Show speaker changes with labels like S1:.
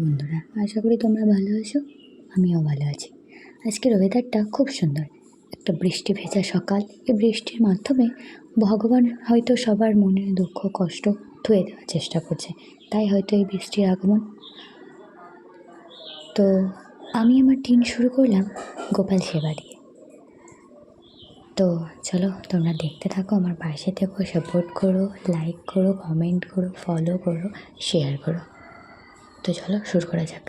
S1: বন্ধুরা, আশা করি তোমরা ভালো আছো, আমিও ভালো আছি। আজকের ওয়েদারটা খুব সুন্দর। একটা বৃষ্টি ভেজা সকাল। এই বৃষ্টির মাধ্যমে ভগবান হয়তো সবার মনের দুঃখ, কষ্ট ধুয়ে দেওয়ার চেষ্টা করছে। তাই হয়তো এই বৃষ্টির আগমন। তো আমি আমার দিন শুরু করলাম গোপাল সেবা দিয়ে। তো চলো তোমরা দেখতে থাকো, আমার পাশে থেকো সাপোর্ট করো লাইক করো কমেন্ট করো ফলো করো শেয়ার করো। তো চলো শুরু করা যাক।